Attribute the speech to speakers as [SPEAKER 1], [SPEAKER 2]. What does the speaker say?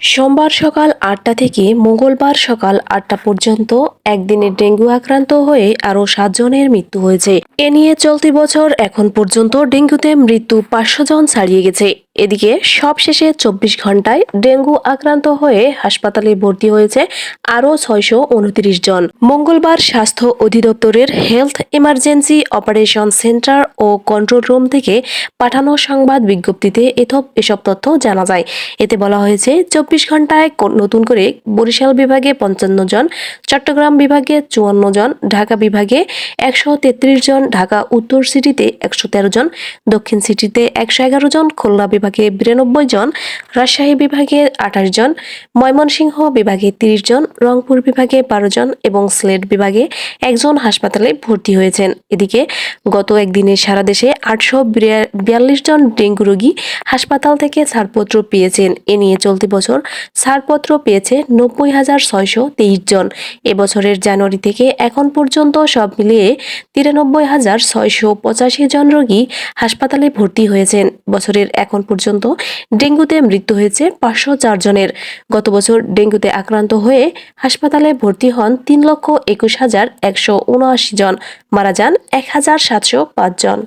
[SPEAKER 1] সোমবার সকাল আটটা থেকে মঙ্গলবার সকাল আটটা পর্যন্ত একদিনে ডেঙ্গু আক্রান্ত হয়ে আরও সাতজনের মৃত্যু হয়েছে। এ নিয়ে চলতি বছর এখন পর্যন্ত ডেঙ্গুতে মৃত্যু পাঁচশো জন ছাড়িয়ে গেছে। এদিকে সবশেষে চব্বিশ ঘন্টায় ডেঙ্গু আক্রান্ত হয়ে হাসপাতালে ভর্তি হয়েছে আরও ছয়শো উনত্রিশ জন। মঙ্গলবার স্বাস্থ্য অধিদপ্তরের হেলথ ইমার্জেন্সি অপারেশন সেন্টার ও কন্ট্রোল রুম থেকে পাঠানো সংবাদ বিজ্ঞপ্তিতে এথব এসব তথ্য জানা যায়। এতে বলা হয়েছে, চব্বিশ ঘন্টায় নতুন করে বরিশাল বিভাগে পঞ্চান্ন জন, চট্টগ্রাম বিভাগে চুয়ান্ন জন, ঢাকা বিভাগে একশো তেত্রিশ জন, ঢাকা উত্তর সিটিতে একশো তেরো জন, দক্ষিণ সিটিতে একশো এগারো জন, খুলনা বিভাগে বিরানব্বই জন, রাজশাহী বিভাগে আঠাশ জন, ময়মনসিংহ বিভাগে তিরিশ জন, রংপুর বিভাগে বারো জন এবং সিলেট বিভাগে একজন হাসপাতালে ভর্তি হয়েছেন। এদিকে গত একদিনে সারা দেশে আটশো বিয়াল্লিশ জন ডেঙ্গু রোগী হাসপাতাল থেকে ছাড়পত্র পেয়েছেন। এ নিয়ে চলতি বছর ছাড়পত্র পেয়েছে নব্বই হাজার ছয়শো তেইশ জন। এবছরের জানুয়ারি থেকে এখন পর্যন্ত সব মিলিয়ে তিরানব্বই হাজার ছয়শো পঁচাশি জন রোগী হাসপাতালে ভর্তি হয়েছেন। বছরের এখন পর্যন্ত ডেঙ্গুতে মৃত্যু হয়েছে পাঁচশো চার জনের। গত বছর ডেঙ্গুতে আক্রান্ত হয়ে হাসপাতালে ভর্তি হন তিন লক্ষ একুশ হাজার একশো উনআশি জন। মারা যান এক হাজার সাতশো পাঁচ জন।